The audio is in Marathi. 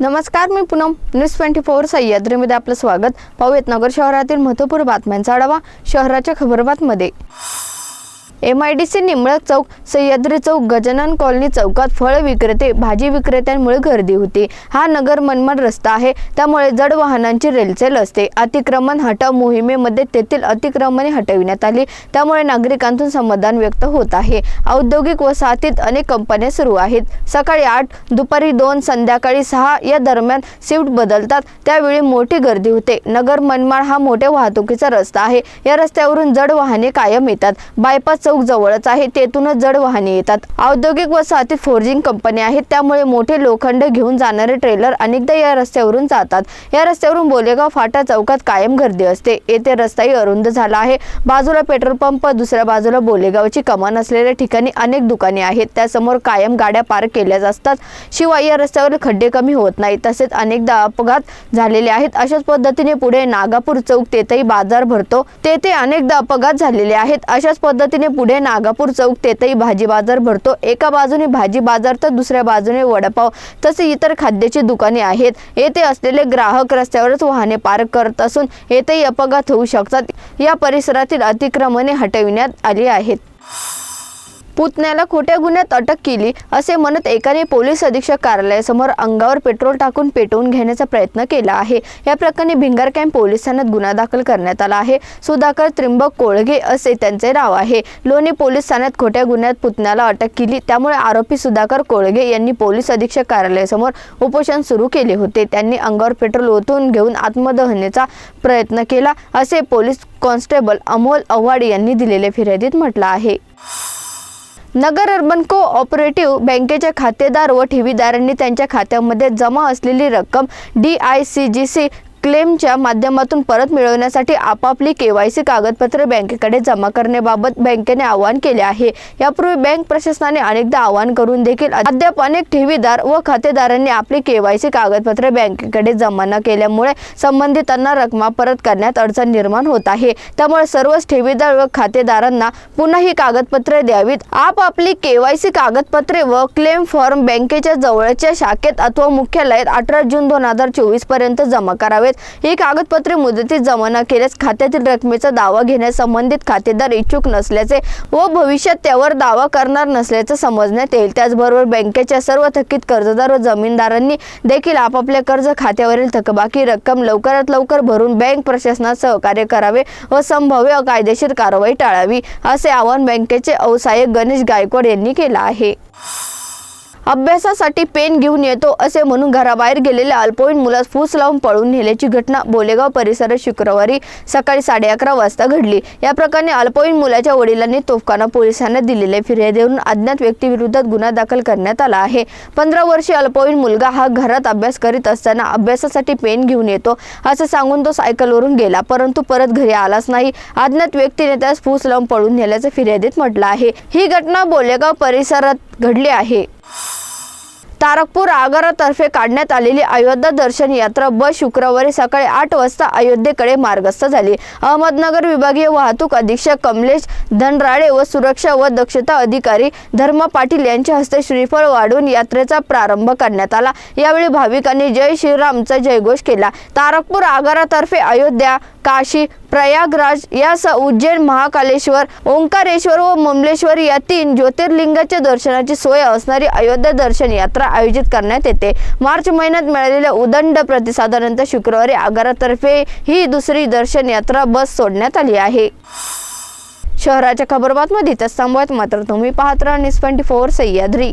नमस्कार मी पूनम. न्यूज ट्वेंटी फोर सह्याद्रीमध्ये आपलं स्वागत. पाहूयात नगर शहरातील महत्त्वपूर्ण बातम्यांचा आढावा. शहराच्या खबरबातमध्ये. M I D C Nimlak चौक सह्याद्री चौक गजानन कॉलनी चौकात फळ विक्रेते भाजी विक्रेत्यांमुळे गर्दी होती. हा नगर मनमाड रस्ता आहे. त्यामुळे जड वाहनांची रेलचेल असते. अतिक्रमण हटाव मोहिमेमध्ये तेथील अतिक्रमणे हटविण्यात आली. त्यामुळे नागरिकांतून समाधान व्यक्त होत आहे. औद्योगिक वसाहतीत अनेक कंपन्या सुरू आहेत. सकाळी आठ दुपारी दोन संध्याकाळी सहा या दरम्यान शिफ्ट बदलतात. त्यावेळी मोठी गर्दी होते. नगर मनमाड हा मोठ्या वाहतुकीचा रस्ता आहे. या रस्त्यावरून जड वाहने कायम येतात. बायपास चौक जवळच आहे. तेथूनच जड वाहने येतात. औद्योगिक वसाहतीत फोर्जिंग कंपन्या आहेत. त्यामुळे मोठे लोखंड घेऊन जाणारे ट्रेलर अनेकदा या रस्त्यावरून जातात. या रस्त्यावरून बोलेगाव फाटा चौकात कायम गर्दी असते. येथे रस्ताही अरुंद झाला आहे. बाजूला पेट्रोल पंप दुसऱ्या बाजूला बोलेगावची कमान असलेल्या ठिकाणी अनेक दुकाने आहेत. त्यासमोर कायम गाड्या पार्क केल्या असतात शिवाय या रस्त्यावर खड्डे कमी होत नाही तसेच अनेकदा अपघात झालेले आहेत. अशाच पद्धतीने पुढे नागापूर चौक तेथेही बाजार भरतो. तेथे अनेकदा अपघात झालेले आहेत. अशाच पद्धतीने पुढे नागापूर चौक तेथेही भाजी बाजार भरतो. एका बाजूने भाजी बाजार तर दुसऱ्या बाजूने वडापाव तसे इतर खाद्याची दुकाने आहेत. येथे असलेले ग्राहक रस्त्यावरच वाहने पार्क करत असून येथेही अपघात होऊ शकतात. या परिसरातील अतिक्रमणे हटविण्यात आली आहेत. पुतण्याला खोट्या गुन्ह्यात अटक केली असे म्हणत एकाने पोलीस अधीक्षक कार्यालयासमोर अंगावर पेट्रोल टाकून पेटवून घेण्याचा प्रयत्न केला आहे. या प्रकरणी भिंगार कॅम्प पोलीस ठाण्यात गुन्हा दाखल करण्यात आला आहे. सुधाकर त्रिंबक कोळगे असे त्यांचे नाव आहे. लोणी पोलीस ठाण्यात खोट्या गुन्ह्यात पुतण्याला अटक केली. त्यामुळे आरोपी सुधाकर कोळगे यांनी पोलीस अधीक्षक कार्यालयासमोर उपोषण सुरू केले होते. त्यांनी अंगावर पेट्रोल ओतून घेऊन आत्मदहनेचा प्रयत्न केला असे पोलीस कॉन्स्टेबल अमोल अव्हाड यांनी दिलेल्या फिर्यादीत म्हटलं आहे. नगर अर्बन को ऑपरेटिव्ह बँकेचे खातेदार व ठेवीदारांनी त्यांच्या खात्यामध्ये जमा असलेली रक्कम D I C G C क्लेमच्या माध्यमातून परत मिळवण्यासाठी आपापली केवायसी कागदपत्रे बँकेकडे जमा करण्याबाबत बँकेने आवाहन केले आहे. यापूर्वी बँक प्रशासनाने अनेकदा आवाहन करून देखील अद्याप अनेक ठेवीदार व खातेदारांनी आपली केवायसी कागदपत्रे बँकेकडे जमा न केल्यामुळे संबंधितांना रकमा परत करण्यात अडचण निर्माण होत आहे. त्यामुळे सर्वच ठेवीदार व खातेदारांना पुन्हा ही कागदपत्रे द्यावीत. आपापली केवायसी कागदपत्रे व क्लेम फॉर्म बँकेच्या जवळच्या शाखेत अथवा मुख्यालयात अठरा जून दोन हजार चोवीसपर्यंत जमा करावेत. ही कागदपत्रे मुदतीत जमा न केल्यास खात्यातील रकमेचा दावा घेण्यास संबंधित खातेदार इच्छुक नसल्याचे व भविष्यात त्यावर दावा करणार नसल्याचे समजण्यात येईल. त्याचबरोबर बँकेच्या सर्व थकीत कर्जदार व जमीनदारांनी देखील आपापल्या कर्ज खात्यावरील थकबाकी रक्कम लवकरात लवकर भरून बँक प्रशासनात सहकार्य करावे व संभाव्य कायदेशीर कारवाई टाळावी असे आवाहन बँकेचे अवसायक गणेश गायकवाड यांनी केलं आहे. अभ्यासासाठी पेन घेऊन येतो असे म्हणून घराबाहेर गेलेल्या अल्पवयीन मुलास फूस लावून पळून नेल्याची घटना बोलेगाव परिसरात शुक्रवारी सकाळी साडे अकरा वाजता घडली. या प्रकरणी अल्पवयीन मुलाच्या वडिलांनी तोफखाना पोलिसांना दिलेल्या फिर्यादीवरून अज्ञात व्यक्तीविरोधात गुन्हा दाखल करण्यात आला आहे. पंधरा वर्षीय अल्पवयीन मुलगा हा घरात अभ्यास करीत असताना अभ्यासासाठी पेन घेऊन येतो असं सांगून तो सायकलवरून गेला परंतु परत घरी आलाच नाही. अज्ञात व्यक्तीने त्यास फूस लावून पळून नेल्याचं फिर्यादीत म्हटलं आहे. ही घटना बोलेगाव परिसरात घडली आहे. तारकपूर आगारातर्फे काढण्यात आलेली अयोध्या दर्शन यात्रा बस शुक्रवारी सकाळी आठ वाजता अयोध्येकडे मार्गस्थ झाली. अहमदनगर विभागीय वाहतूक अधीक्षक कमलेश धनराळे व सुरक्षा व दक्षता अधिकारी धर्मा पाटील यांच्या हस्ते श्रीफळ वाढून यात्रेचा प्रारंभ करण्यात आला. यावेळी भाविकांनी जय श्रीरामचा जयघोष केला. तारकपूर आगारातर्फे अयोध्या काशी प्रयागराज यासह उज्जैन महाकालेश्वर ओंकारेश्वर व ममलेश्वर या तीन ज्योतिर्लिंगाच्या दर्शनाची सोय असणारी अयोध्या दर्शन यात्रा आयोजित करण्यात येते. मार्च महिन्यात मिळालेल्या उदंड प्रतिसादानंतर शुक्रवारी आगारातर्फे ही दुसरी दर्शन यात्रा बस सोडण्यात आली आहे. शहराच्या खबरबातमध्ये इथंच थांबवत मात्र तुम्ही पाहत राहा. News twenty four Sahyadri.